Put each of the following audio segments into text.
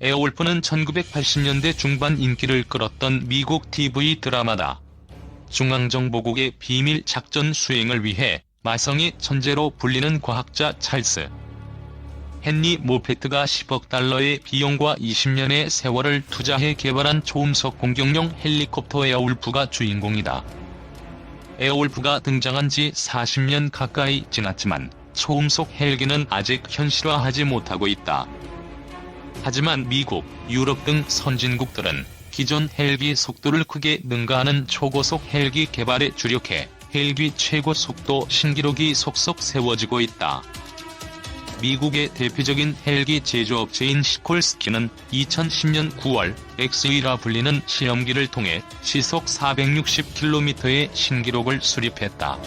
에어울프는 1980년대 중반 인기를 끌었던 미국 TV 드라마다. 중앙정보국의 비밀 작전 수행을 위해 마성의 천재로 불리는 과학자 찰스. 헨리 모페트가 10억 달러의 비용과 20년의 세월을 투자해 개발한 초음속 공격용 헬리콥터 에어울프가 주인공이다. 에어울프가 등장한 지 40년 가까이 지났지만 초음속 헬기는 아직 현실화하지 못하고 있다. 하지만 미국, 유럽 등 선진국들은 기존 헬기 속도를 크게 능가하는 초고속 헬기 개발에 주력해 헬기 최고 속도 신기록이 속속 세워지고 있다. 미국의 대표적인 헬기 제조업체인 시콜스키는 2010년 9월 XE라 불리는 시험기를 통해 시속 460km의 신기록을 수립했다.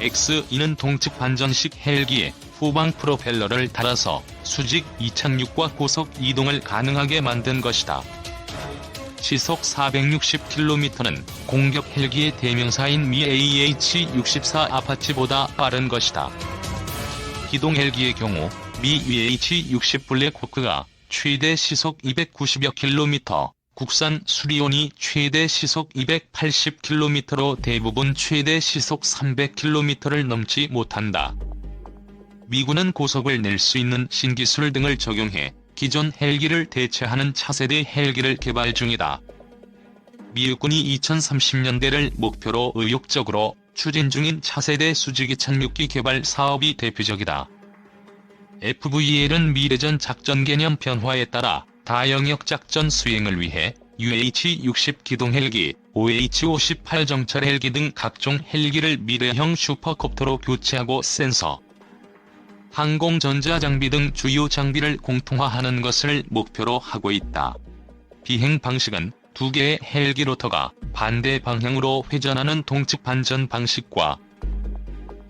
X2는 동측 반전식 헬기에 후방 프로펠러를 달아서 수직 이착륙과 고속 이동을 가능하게 만든 것이다. 시속 460km는 공격 헬기의 대명사인 미 AH-64 아파치보다 빠른 것이다. 기동 헬기의 경우 미 UH-60 블랙호크가 최대 시속 290여 킬로미터, 국산 수리온이 최대 시속 280km로 대부분 최대 시속 300km를 넘지 못한다. 미군은 고속을 낼 수 있는 신기술 등을 적용해 기존 헬기를 대체하는 차세대 헬기를 개발 중이다. 미국군이 2030년대를 목표로 의욕적으로 추진 중인 차세대 수직이 착륙기 개발 사업이 대표적이다. FVL은 미래전 작전 개념 변화에 따라 다영역 작전 수행을 위해 UH-60 기동 헬기, OH-58 정찰 헬기 등 각종 헬기를 미래형 슈퍼콥터로 교체하고 센서, 항공 전자 장비 등 주요 장비를 공통화하는 것을 목표로 하고 있다. 비행 방식은 두 개의 헬기 로터가 반대 방향으로 회전하는 동측 반전 방식과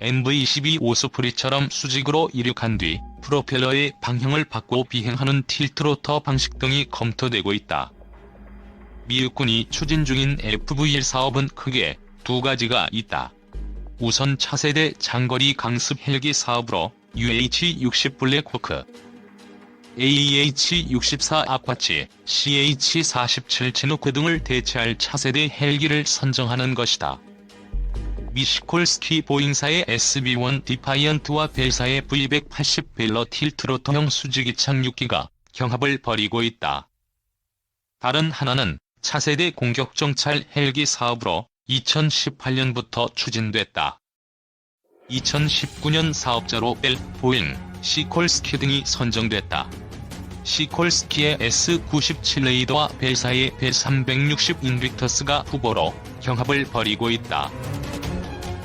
MV-22 오스프리처럼 수직으로 이륙한 뒤 프로펠러의 방향을 바꿔 비행하는 틸트 로터 방식 등이 검토되고 있다. 미국군이 추진 중인 FVL 사업은 크게 두 가지가 있다. 우선 차세대 장거리 강습 헬기 사업으로 UH-60 블랙호크, AH-64 아파치, CH-47 치누크 등을 대체할 차세대 헬기를 선정하는 것이다. 미시콜스키 보잉사의 SB-1 디파이언트와 벨사의 V-180 벨러 틸트로터형 수직이 착륙기가 경합을 벌이고 있다. 다른 하나는 차세대 공격정찰 헬기 사업으로 2018년부터 추진됐다. 2019년 사업자로 벨, 보잉, 시콜스키 등이 선정됐다. 시콜스키의 S-97 레이더와 벨사의 벨360 인빅터스가 후보로 경합을 벌이고 있다.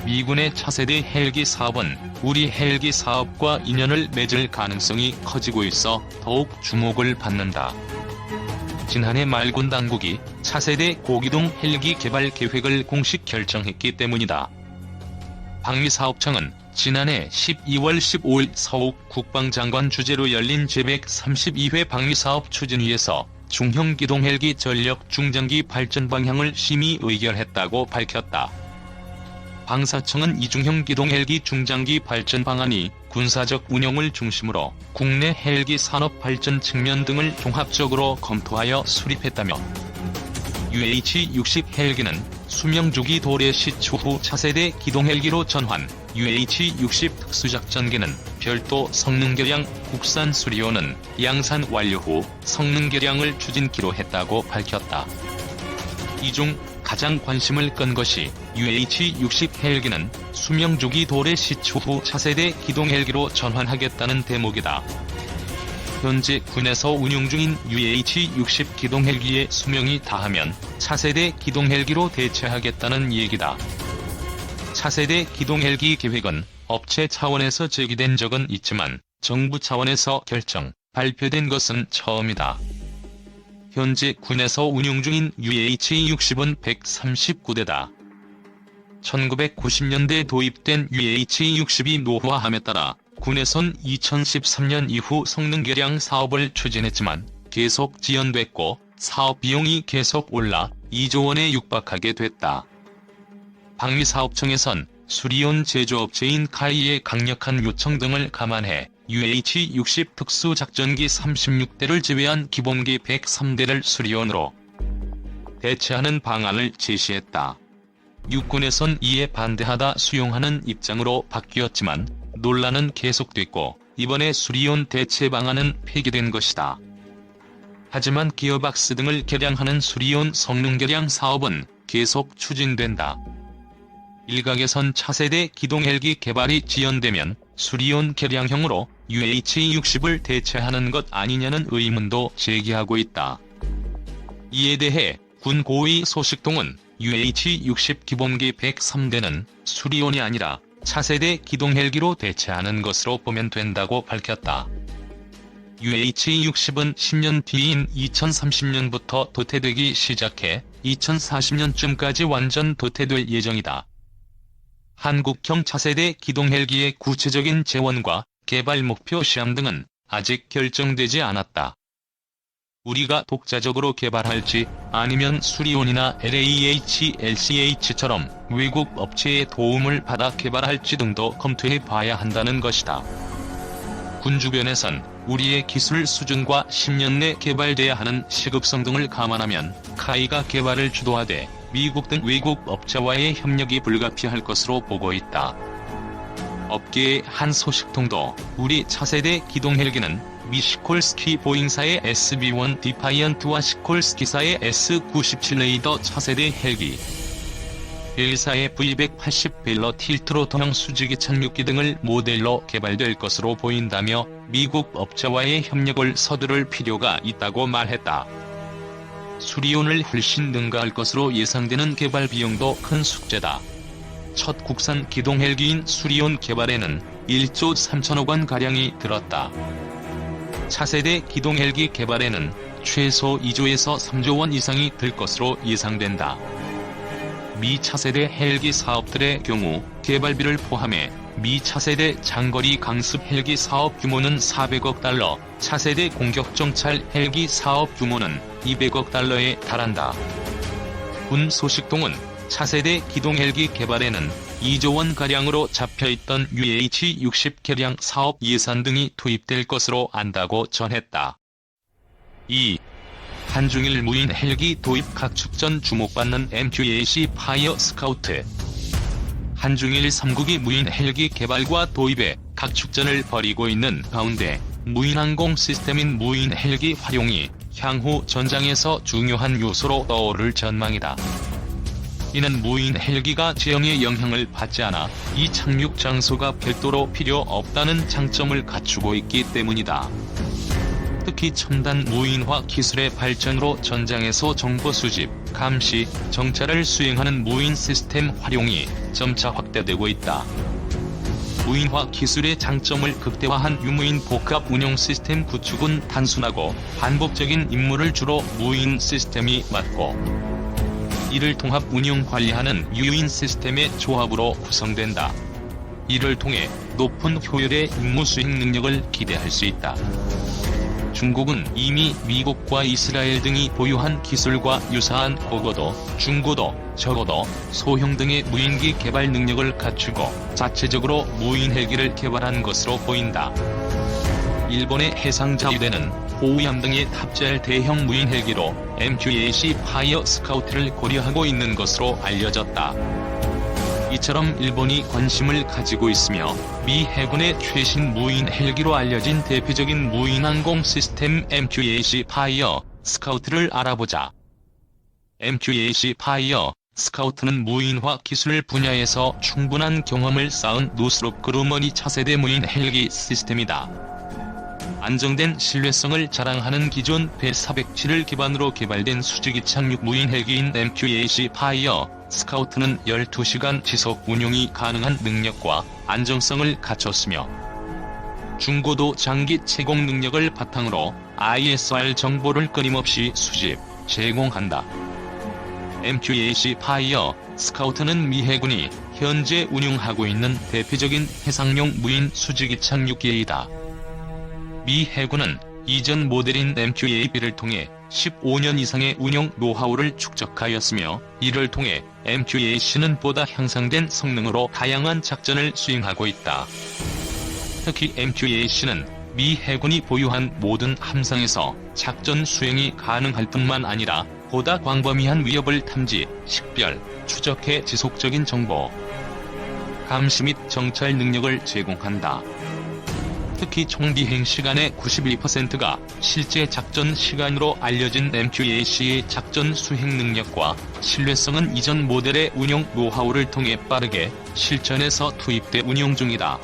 미군의 차세대 헬기 사업은 우리 헬기 사업과 인연을 맺을 가능성이 커지고 있어 더욱 주목을 받는다. 지난해 말군 당국이 차세대 고기동 헬기 개발 계획을 공식 결정했기 때문이다. 방위사업청은 지난해 12월 15일 서욱 국방장관 주재로 열린 제132회 방위사업 추진위에서 중형 기동 헬기 전력 중장기 발전 방향을 심의 의결했다고 밝혔다. 방사청은 이중형 기동 헬기 중장기 발전 방안이 군사적 운영을 중심으로 국내 헬기 산업 발전 측면 등을 종합적으로 검토하여 수립했다며 UH-60 헬기는 수명주기 도래 시 추후 차세대 기동 헬기로 전환, UH-60 특수작전기는 별도 성능결량 국산 수리오는 양산 완료 후 성능결량을 추진키로 했다고 밝혔다. 이 중 가장 관심을 끈 것이 UH-60 헬기는 수명주기 도래 시 추후 차세대 기동 헬기로 전환하겠다는 대목이다. 현재 군에서 운용 중인 UH-60 기동 헬기의 수명이 다하면 차세대 기동 헬기로 대체하겠다는 얘기다. 차세대 기동 헬기 계획은 업체 차원에서 제기된 적은 있지만 정부 차원에서 결정, 발표된 것은 처음이다. 현재 군에서 운용 중인 UH-60은 139대다. 1990년대 도입된 UH-60이 노후화함에 따라 군에선 2013년 이후 성능 개량 사업을 추진했지만 계속 지연됐고 사업 비용이 계속 올라 2조 원에 육박하게 됐다. 방위사업청에선 수리온 제조업체인 카이의 강력한 요청 등을 감안해 UH-60 특수작전기 36대를 제외한 기본기 103대를 수리온으로 대체하는 방안을 제시했다. 육군에선 이에 반대하다 수용하는 입장으로 바뀌었지만 논란은 계속됐고 이번에 수리온 대체 방안은 폐기된 것이다. 하지만 기어박스 등을 개량하는 수리온 성능 개량 사업은 계속 추진된다. 일각에선 차세대 기동 헬기 개발이 지연되면 수리온 개량형으로 UH-60을 대체하는 것 아니냐는 의문도 제기하고 있다. 이에 대해 군 고위 소식통은 UH-60 기본기 103대는 수리온이 아니라 차세대 기동 헬기로 대체하는 것으로 보면 된다고 밝혔다. UH-60은 10년 뒤인 2030년부터 도태되기 시작해 2040년쯤까지 완전 도태될 예정이다. 한국형 차세대 기동 헬기의 구체적인 재원과 개발 목표 시험 등은 아직 결정되지 않았다. 우리가 독자적으로 개발할지 아니면 수리온이나 LAH, LCH처럼 외국 업체의 도움을 받아 개발할지 등도 검토해 봐야 한다는 것이다. 군 주변에선 우리의 기술 수준과 10년 내 개발돼야 하는 시급성 등을 감안하면 카이가 개발을 주도하되 미국 등 외국 업체와의 협력이 불가피할 것으로 보고 있다. 업계의 한 소식통도 우리 차세대 기동 헬기는 미 시콜스키 보잉사의 SB-1 디파이언트와 시콜스키사의 S-97 레이더 차세대 헬기, 일사의 V180 벨러 틸트로터형 수직이 착륙기 등을 모델로 개발될 것으로 보인다며 미국 업체와의 협력을 서두를 필요가 있다고 말했다. 수리온을 훨씬 능가할 것으로 예상되는 개발 비용도 큰 숙제다. 첫 국산 기동 헬기인 수리온 개발에는 1조 3천억 원 가량이 들었다. 차세대 기동 헬기 개발에는 최소 2조에서 3조 원 이상이 들 것으로 예상된다. 미 차세대 헬기 사업들의 경우 개발비를 포함해 미 차세대 장거리 강습 헬기 사업 규모는 400억 달러, 차세대 공격 정찰 헬기 사업 규모는 200억 달러에 달한다. 군 소식통은 차세대 기동 헬기 개발에는 2조 원 가량으로 잡혀있던 UH-60 개량 사업 예산 등이 투입될 것으로 안다고 전했다. 2. 한중일 무인 헬기 도입 각축전 주목받는 MQAC 파이어 스카우트 한중일 3국이 무인 헬기 개발과 도입에 각축전을 벌이고 있는 가운데 무인항공 시스템인 무인 헬기 활용이 향후 전장에서 중요한 요소로 떠오를 전망이다. 이는 무인 헬기가 지형의 영향을 받지 않아 이 착륙 장소가 별도로 필요 없다는 장점을 갖추고 있기 때문이다. 특히 첨단 무인화 기술의 발전으로 전장에서 정보 수집, 감시, 정찰을 수행하는 무인 시스템 활용이 점차 확대되고 있다. 무인화 기술의 장점을 극대화한 유무인 복합 운영 시스템 구축은 단순하고 반복적인 임무를 주로 무인 시스템이 맡고 이를 통합 운영 관리하는 유인 시스템의 조합으로 구성된다. 이를 통해 높은 효율의 임무 수행 능력을 기대할 수 있다. 중국은 이미 미국과 이스라엘 등이 보유한 기술과 유사한 고고도, 중고도, 저고도, 소형 등의 무인기 개발 능력을 갖추고 자체적으로 무인 헬기를 개발한 것으로 보인다. 일본의 해상자위대는 호위함 등에 탑재할 대형 무인 헬기로 MQAC 파이어 스카우트를 고려하고 있는 것으로 알려졌다. 이처럼 일본이 관심을 가지고 있으며 미 해군의 최신 무인 헬기로 알려진 대표적인 무인 항공 시스템 MQAC 파이어 스카우트를 알아보자. MQAC 파이어 스카우트는 무인화 기술 분야에서 충분한 경험을 쌓은 노스롭 그루머니 차세대 무인 헬기 시스템이다. 안정된 신뢰성을 자랑하는 기존 배407을 기반으로 개발된 수직이 착륙 무인 헬기인 MQAC 파이어 스카우트는 12시간 지속 운용이 가능한 능력과 안정성을 갖췄으며 중고도 장기 채공 능력을 바탕으로 ISR 정보를 끊임없이 수집, 제공한다. MQAC 파이어 스카우트는 미 해군이 현재 운용하고 있는 대표적인 해상용 무인 수직이 착륙기이다. 미 해군은 이전 모델인 MQAB를 통해 15년 이상의 운용 노하우를 축적하였으며 이를 통해 MQAC는 보다 향상된 성능으로 다양한 작전을 수행하고 있다. 특히 MQAC는 미 해군이 보유한 모든 함상에서 작전 수행이 가능할 뿐만 아니라 보다 광범위한 위협을 탐지, 식별, 추적해 지속적인 정보, 감시 및 정찰 능력을 제공한다. 특히 총 비행 시간의 92%가 실제 작전 시간으로 알려진 MQAC의 작전 수행 능력과 신뢰성은 이전 모델의 운용 노하우를 통해 빠르게 실전에서 투입돼 운용 중이다.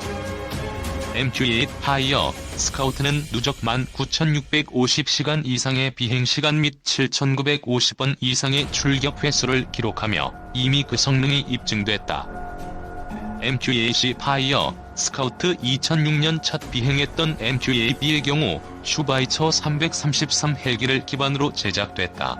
MQA 파이어 스카우트는 누적 19,650시간 이상의 비행시간 및 7,950번 이상의 출격 횟수를 기록하며 이미 그 성능이 입증됐다. MQAC 파이어 스카우트 2006년 첫 비행했던 MQAB의 경우 슈바이처 333 헬기를 기반으로 제작됐다.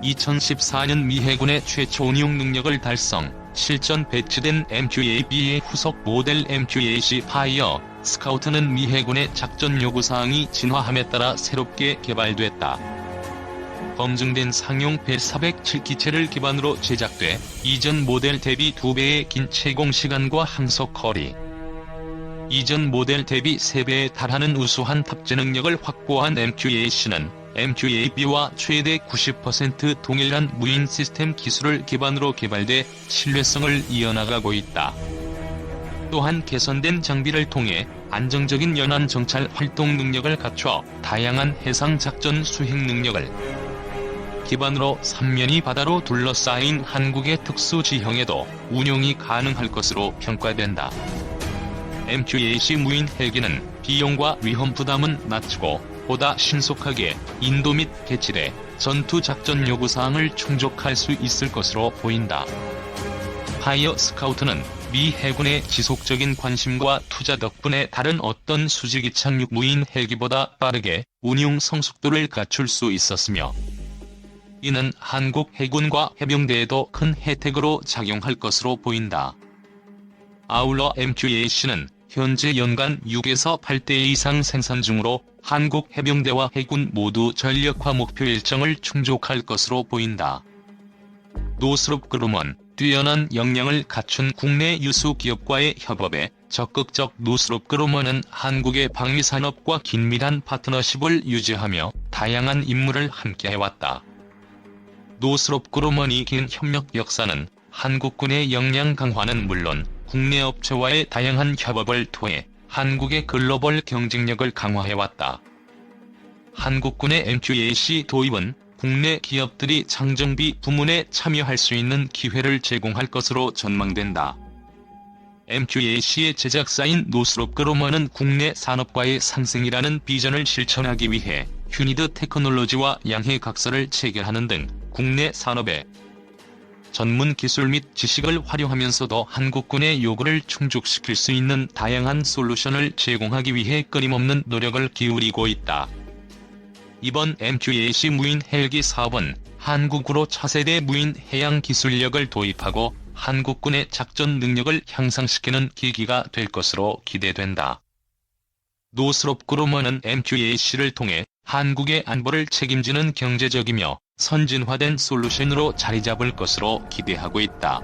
2014년 미 해군의 최초 운용 능력을 달성, 실전 배치된 MQAB의 후속 모델 MQAC 파이어 스카우트는 미 해군의 작전 요구사항이 진화함에 따라 새롭게 개발됐다. 검증된 상용 배407 기체를 기반으로 제작돼 이전 모델 대비 2배의 긴 채공 시간과 항속 거리, 이전 모델 대비 3배에 달하는 우수한 탑재 능력을 확보한 MQAC는 MQAB와 최대 90% 동일한 무인 시스템 기술을 기반으로 개발돼 신뢰성을 이어나가고 있다. 또한 개선된 장비를 통해 안정적인 연안 정찰 활동 능력을 갖춰 다양한 해상 작전 수행 능력을 기반으로 삼면이 바다로 둘러싸인 한국의 특수 지형에도 운용이 가능할 것으로 평가된다. MQAC 무인 헬기는 비용과 위험 부담은 낮추고 보다 신속하게 인도 및 개칠해 전투 작전 요구 사항을 충족할 수 있을 것으로 보인다. 파이어 스카우트는 미 해군의 지속적인 관심과 투자 덕분에 다른 어떤 수직 이착륙 무인 헬기보다 빠르게 운용 성숙도를 갖출 수 있었으며 이는 한국 해군과 해병대에도 큰 혜택으로 작용할 것으로 보인다. 아울러 MQAC는 현재 연간 6에서 8대 이상 생산 중으로 한국 해병대와 해군 모두 전력화 목표 일정을 충족할 것으로 보인다. 노스롭 그루먼 뛰어난 역량을 갖춘 국내 유수 기업과의 협업에 적극적 노스롭 그루먼은 한국의 방위 산업과 긴밀한 파트너십을 유지하며 다양한 임무를 함께 해왔다. 노스롭 그루먼이 긴 협력 역사는 한국군의 역량 강화는 물론 국내 업체와의 다양한 협업을 통해 한국의 글로벌 경쟁력을 강화해왔다. 한국군의 MQAC 도입은 국내 기업들이 장정비 부문에 참여할 수 있는 기회를 제공할 것으로 전망된다. MQAC의 제작사인 노스롭 그로머는 국내 산업과의 상생이라는 비전을 실천하기 위해 휴니드 테크놀로지와 양해 각서를 체결하는 등 국내 산업에 전문 기술 및 지식을 활용하면서도 한국군의 요구를 충족시킬 수 있는 다양한 솔루션을 제공하기 위해 끊임없는 노력을 기울이고 있다. 이번 MQAC 무인 헬기 사업은 한국으로 차세대 무인 해양 기술력을 도입하고 한국군의 작전 능력을 향상시키는 계기가 될 것으로 기대된다. 노스롭 그루머는 MQAC를 통해 한국의 안보를 책임지는 경제적이며 선진화된 솔루션으로 자리 잡을 것으로 기대하고 있다.